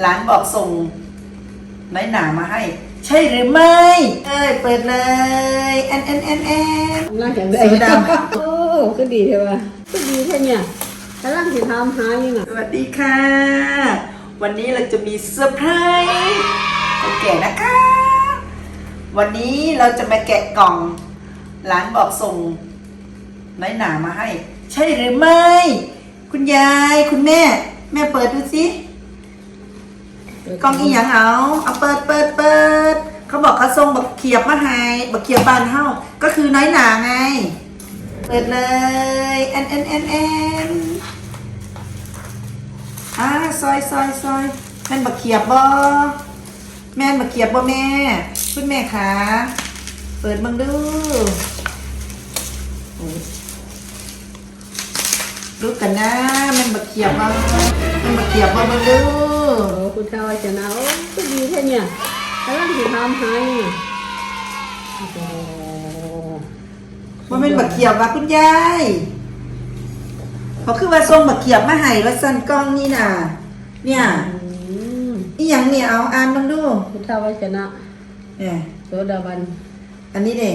หลานบอกส่งน้อยหนามาให้ ใช่หรือไม่ เอ้ยเปิดเลยแอนแอนแอนแอนกำลังแข็งแรสีงดโอ้ก็ดีใช่ป่ะก็ดีแค่เนี่ยกำลังสิทำหาอยู่น่ะสวัสดีค่ะ วันนี้เราจะมีเซอร์ไพรส์คนแก่นะคะ วันนี้เราจะมาแกะกล่อง หลานบอกส่งน้อยหนามาให้ ใช่หรือไม่ คุณยายคุณแม่ แม่เปิดดูสิ กล่องอีหยังเอาเอาเปิดเปิดเปิดเขาบอกเขาส่งบักเขียบมาให้บักเขียบบานเฮาก็คือน้อยหนาไง เปิดเลยแอนแอนแอนแอนอ่าซอยซอยซอยแม่นบักเขียบบ่แม่นบักเขียบบ่แม่คุณแม่คะเปิดบังดูดูกันนะแม่นบักเขียบบ่แม่นบักเขียบบ่บังดู โอ้คุณเท่าจะนะโอ้ก็ดีแค่เนี่ยกำลังสิทำหาอยู่น่ะโอ้โหว่าเป็นบักเขียบว่าคุณยายเขาคือว่าส่งบักเขียบมาให้ว่าสั่นกล้องนี่น่ะ เนี่ยอืมอีหยังเนี่ยเอาอ่านลองดูคุณเท่าจะนะเนี่ยโสดาบัน อันนี้เด้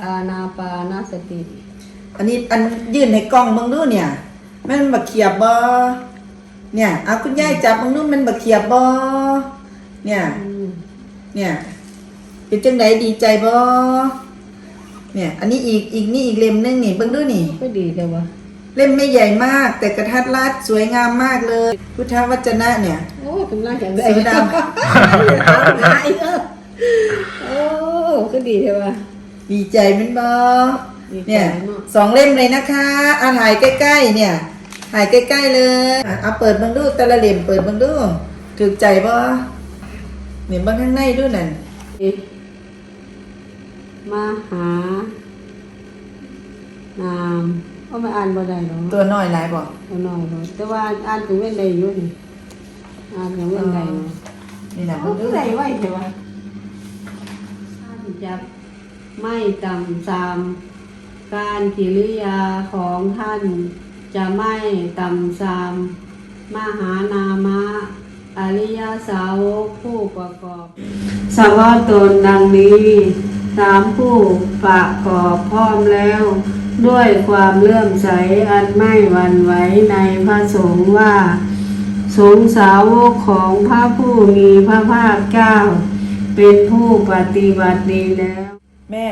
อานาปานาสติ อันนี้อันยื่นให้กล้องเบิ่งดูเนี่ยแม่นบักเขียบบ่ เนี่ยเอาคุณยายจับเบิ่งดูมันบักเขียบบ่เนี่ยอืมเนี่ยเป็นจังไดดีใจบ่เนี่ย อันนี้อีกอีกนี่อีกเล่มหนึงนี่เบิ่งดูนี่ ก็ดีใช่ป่ะเล่มไม่ใหญ่มาก แต่กระทัดรัดสวยงามมากเลย พุทธวจนะเนี่ยโอ้กำลังแข็งแรงเสือดทำหาเยอะโอ้ก็ดีใช่ป่ะดีใจแมันบอดีใจเนี่ยมากสองเล่มเลยนะคะเอาถ่ายใกล้ ๆ เนี่ย ถ่ายใกล้ๆเลยอะเอาเปิดเบังดูแต่ละเล่มเปิดเบังดูถูกใจบ่เนี่ยเบังข้างในด้วยนั่นมาหานามก็ไม่อ่านบ่ได้หรอกตัวน้อยหลายบ่ตัวน้อยเลยแต่ว่าอ่านถึงเว้นใดอยู่นี่อ่านถึงเว้นใดเนาะนี่นะเอาเบังดูผู้ใดไว้เถอะวะท่านจะไม่ต่ำซามการกิริยาของท่าน จะไม่ต่ำซามมหานามะ อริยสาวกผู้ประกอบ สาวาตนดังนี้สามผู้ประกอบพร้อมแล้ว ด้วยความเลื่อมใสอันไม่หวั่นไหวในพระสงฆ์ว่า สงฆ์สาวกของพระผู้มีพระภาคเจ้า เป็นผู้ปฏิบัติดีแล้ว แม่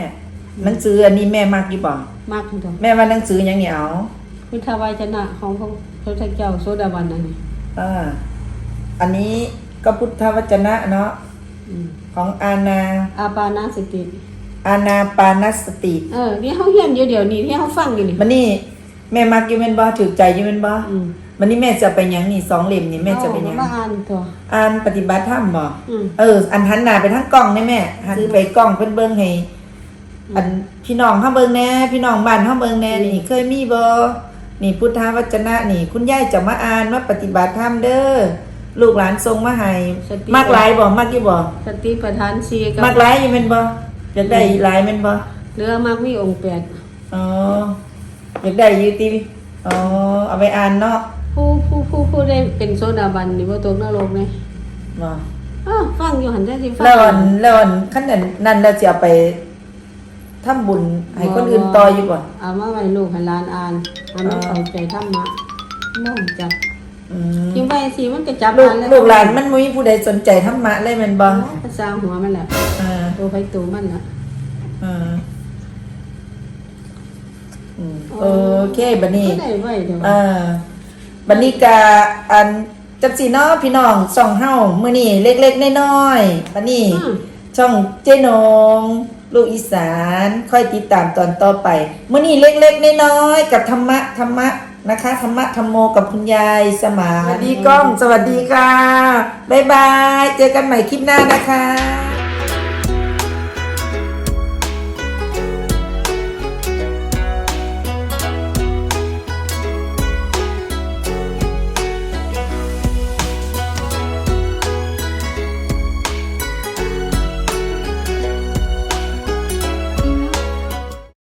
หนังสืออันนี้แม่มักอยู่บ่มากที่สุดแม่ว่าหนังสือหยังเนี่ยเอา พุทธวจนะของพระพุทธเจ้าโสดาบันนั่นนี่อ่าอันนี้ก็พุทธวจนะเนาะอืมของอาณาอาปานาสติ อาณาปานสติเออที่เขาเฮียนเดี๋ยวเดี๋ยวนี้ที่เขาฟังอยู่นี่มันนี่แม่มักอยู่แม่นบ่ถูกใจอยู่แม่นบ่อืมมันนี่แม่จะไปหยังนี่สองเล่มนี่แม่จะไปหยังเอามาอ่านตัว อ่านปฏิบัติธรรมบ่อืม เออ อันหันหน้าไปทางกล้องได้แม่หันไปกล้องเพิ่นเบิ่งให้อันพี่น้องเฮาเบิ่งแหน่พี่น้องบ้านเฮาเบิ่งแหน่นี่เคยมีบ่ นี่พุทธวจนะนี่ คุณยายจะมาอ่านว่าปฏิบัติธรรมเด้อลูกหลานส่งมาให้มักหลายบ่มักอยู่บ่สติปัฏฐานสี่กับมักหลายอยู่แม่นบ่อยากได้หลายแม่นบ่เรือมากมีองค์แปดอ๋ออยากได้อยู่ติอ๋อเอาไปอ่านเนาะผู้ผู้ผู้ผู้ได้เป็นโซดาบันนี่ว่าตกนรกเลยบ่อ้าวฟังอยู่หันได้สิฟัแล้วอันแล้วอันขั้นนั้นนั่นเราจะเอาไป ทำบุญให้คนอื่นต่ออยู่บ่เอามาไว้ลูกให้หลานอ่านให้มันเข้าใจธรรมะม่งจับอืมจริงไปสิมันก็จับลูกอ่านแล้วลูกหลานมันมุ้ยผู้ใดสนใจธรรมะเลยแมันบ่ภาษาหัวมันแหละอ่าตัวไปตัวมันน่ะ อ่าอืมโอเคบัดนี้ก็ได้ไว้เดี๋ยวอ่าบัดนี้กาอันจังสีเนาะพี่น้องช่องเฮามื้อนี้เล็กๆน้อยๆบัดนี้ อืมช่องเจนง ลูกอีสานค่อยติดตามตอนต่อไปมื้อนี้เล็กๆน้อยๆกับธรรมะธรรมะนะคะธรรมะธรรมโมกับคุณยายสมาสวัสดีกล้องสวัสดีค่ะ บ๊ายบาย เจอกันใหม่คลิปหน้านะคะ